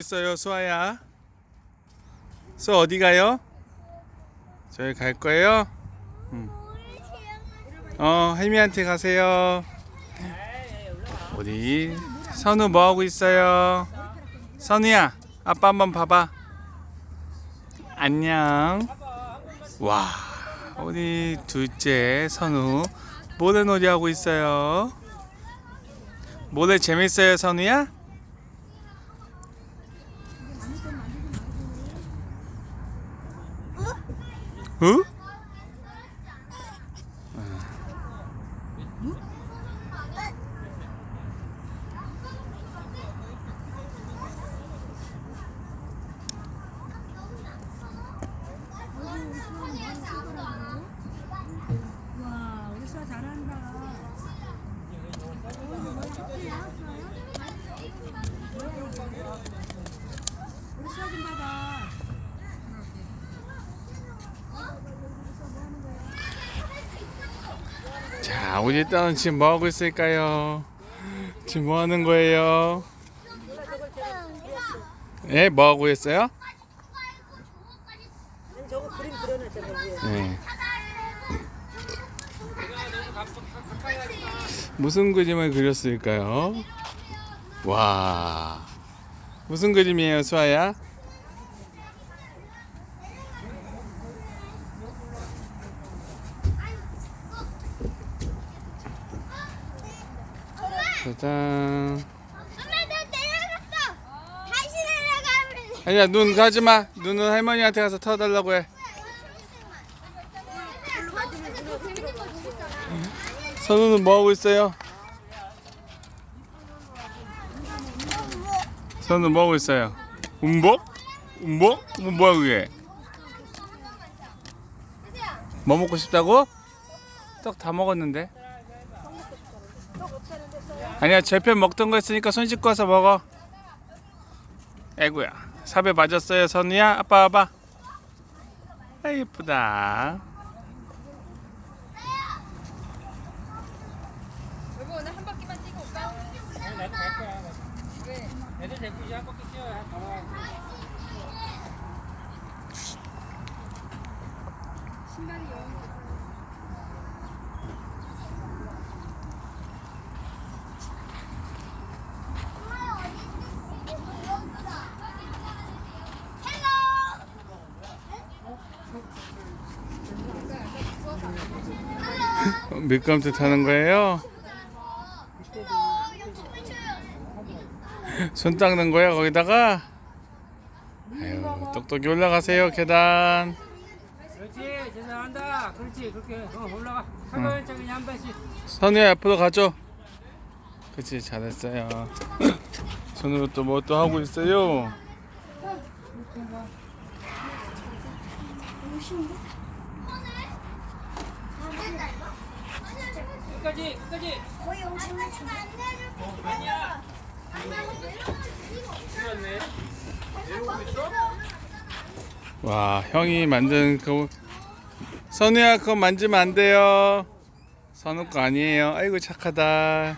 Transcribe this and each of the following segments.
있어요 수아야 수아 어디 가요? 저희 갈 거예요? 음. 어 혜미한테 가세요 어디 선우 뭐 하고 있어요? 선우야 아빠 한번 봐봐 안녕 와 우리 둘째 선우 모래 놀이 하고 있어요 모래 재밌어요 선우야? 어? 와, 우리 수아 잘한다. 우리 수아 좀 봐봐. 자, 우리 딸은 지금 뭐 하고 있을까요? 지금 뭐 하는 거예요? 예, 뭐 하고 있어요? 네. 무슨 그림을 그렸을까요? 와, 무슨 그림이에요, 수아야? 짜잔. 엄마 너 내려갔어. 다시 내려가 우리. 아니야, 눈 가지 마. 눈은 할머니한테 가서 터달라고 해. 선우는 뭐 하고 있어요? 선우 뭐 하고 있어요? 음복? 음복? 뭐 뭐야 그게? 뭐 먹고 싶다고? 떡 다 먹었는데. 아니야, 제편 먹던 거 있으니까 손 씻고 와서 먹어. 아이고야, 삽에 맞았어요, 선우야. 아빠 와봐. 아 예쁘다. 여보 오늘 한 바퀴만 뛰고 올까? 나도 갈 거야. 왜? 애들 데리고 이제 한 바퀴 뛰어야 가봐. 신발이 영. 밀감트 타는 거예요? 손 닦는 거야 거기다가? 아유 똑똑히 올라가세요 계단. 그렇지, 제대한다. 그렇지, 그렇게 어, 올라가. 그냥 한 발씩. 선우야 앞으로 가죠. 그치 잘했어요. 손으로 또 뭐 또 하고 있어요? 끝까지, 끝까지. 거의 내려줄 거야. 그렇네. 와 형이 만든 그 선우야 그거 만지면 안 돼요. 선우 거 아니에요. 아이고 착하다.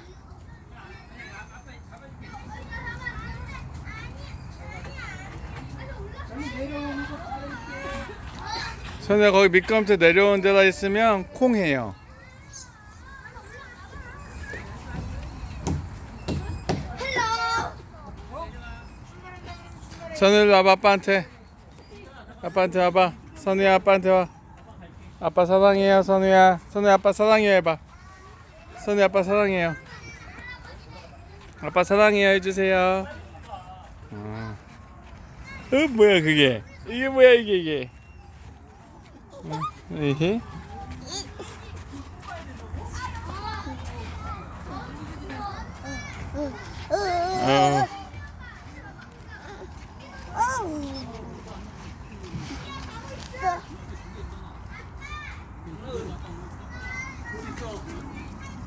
선우야 거기 미끄럼틀 내려오는 데가 있으면 콩해요. 선우 와봐 아빠한테. 아빠한테 와봐. 선우야 아빠한테 와. 아빠 사랑해요 선우야. 선우야 아빠 사랑해요 해봐. 선우야 아빠 사랑해요. 아빠 사랑해요 해주세요. 어. 어 뭐야 그게? 이게 뭐야 이게 이게? 어, 이게? 어.